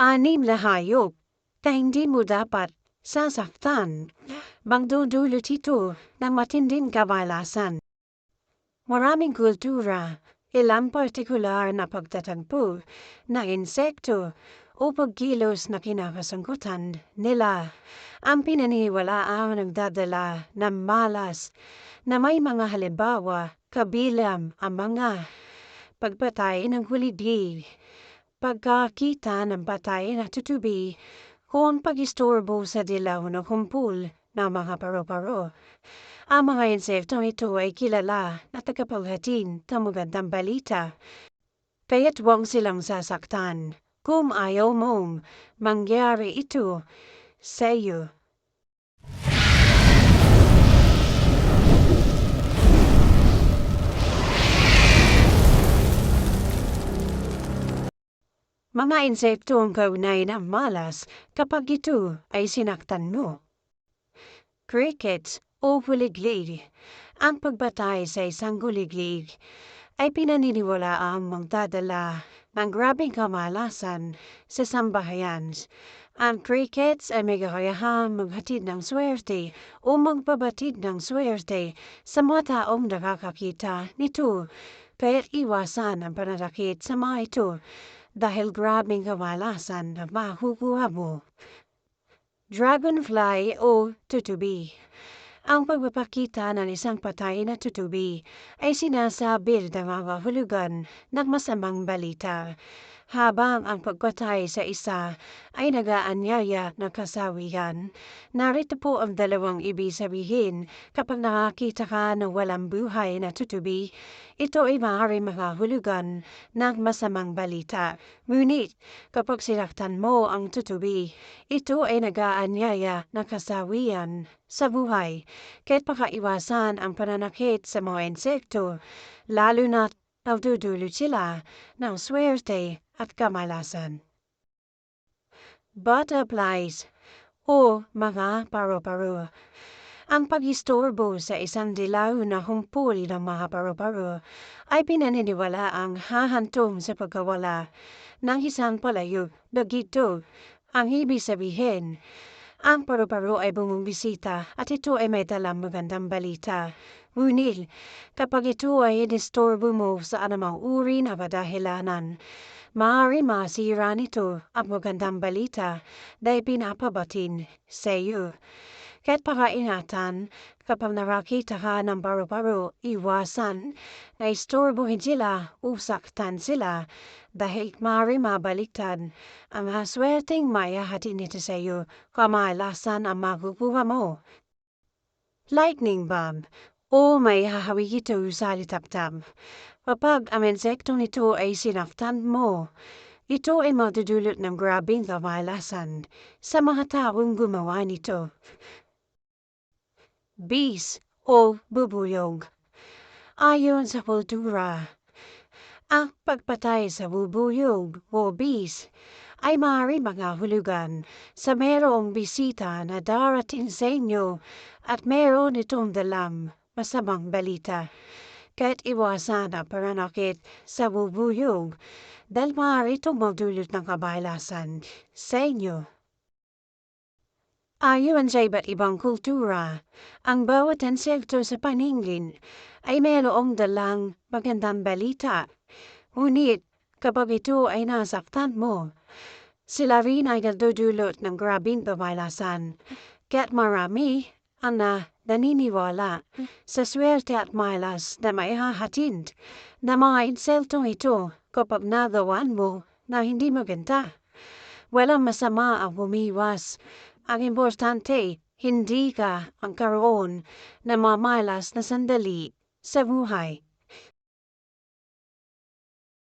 Anim na hayop na hindi mo dapat sasaktan. Magdudulot ito ng matinding kabalasan. Maraming kultura, ilang partikular na pagtatagpo ng insekto o pagkilos na kinakasangkutan nila ang pinaniwalaan nagdadala ng malas na may mga halimbawa kabilang ang mga pagpatay ng hulidgi, pagkakita ng patay na tutubi kung pag-istorbo sa dilaw na kumpul ng mga paro-paro. Ang mga insekto ito ay kilala na tagapaghatin ng magandang balita. Kaya't huwag silang sasaktan kung ayaw mong mangyari ito sa. Mga insekto ang kaunay ng malas kapag ito ay sinaktan mo. Crickets o huliglig. Ang pagbatay sa isang huliglig ay pinaniniwala ang magdadala ng grabing kamalasan sa sambahayan. Ang crickets ay may kakayahang maghatid ng swerte o magpabatid ng swerte sa mga taong nakakakita nito. Kaya't iwasan ang pananakit sa mga ito dahil grabing kamalasan na makukuha mo. Dragonfly o tutubi. Ang pagpapakita ng isang patay na tutubi ay sinasabi ng mga hulugan ng masamang balita habang ang pagpatay sa isa ay nagaanyaya ng kasawian. Narito po ang dalawang ibig sabihin kapag nakakita ka ng walang buhay na tutubi. Ito ay maaaring mga hulugan ng masamang balita. Ngunit kapag sinaktan mo ang tutubi, ito ay nagaanyaya ng kasawian sa buhay. Kahit pakaiwasan ang pananakit sa mga insekto, lalo na nagdudulot sila ng swerte at kamalasan. Butterflies o mga paro-paro. Ang pag-istorbo sa isang dilaw na humpul ng mga paro-paro ay pinaniniwala ang hahantong sa pagkawala ng isang palayog na gito. Ang ibig sabihin, ang paro-paro ay bumibisita at ito ay may dalang magandang balita. Ngunit kapag ito ay inistorbo mo sa anumang uri na padahilanan, Maaari masira nito ang magandang balita dahil pinapabatin sa iyo. Kahit pakainatan, kapag nakakita ka ng baro-baro, iwasan na istorbohin sila o saktan sila dahil maaari mabaliktad ang maswerteng mayahatid nito sa iyo kamalasan ang makukuha mo. Lightning bomb o may hahawig ito sa litaptap. Kapag ang insektong ito ay sinaktan mo, ito ay madudulot ng grabing kamalasan sa mga taong gumawa nito. Bees o bubuyog Ayon sa kultura, ang pagpatay sa bubuyog o bees ay maaari mga hulugan sa merong bisita na darating sa inyo at meron itong dalam masamang balita kahit iwasan ang paranakit sa bubuyog dahil maaari itong magdulot ng kabalasan sa inyo. Ayon sa iba't ibang kultura, ang bawat insekto sa paningin ay mayroong dalang magandang balita. Ngunit kapag ito ay nasaktan mo, sila rin ay nagdudulot ng grabing kabalasan. Kaya't marami ang na naniniwala sa swerte at malas na may hahatid na mga inseltong ito kapag nagawan mo na hindi maganda. Walang masama ang bumiwas. Ang importante, hindi ka ang karoon na mamalas na sandali sa buhay.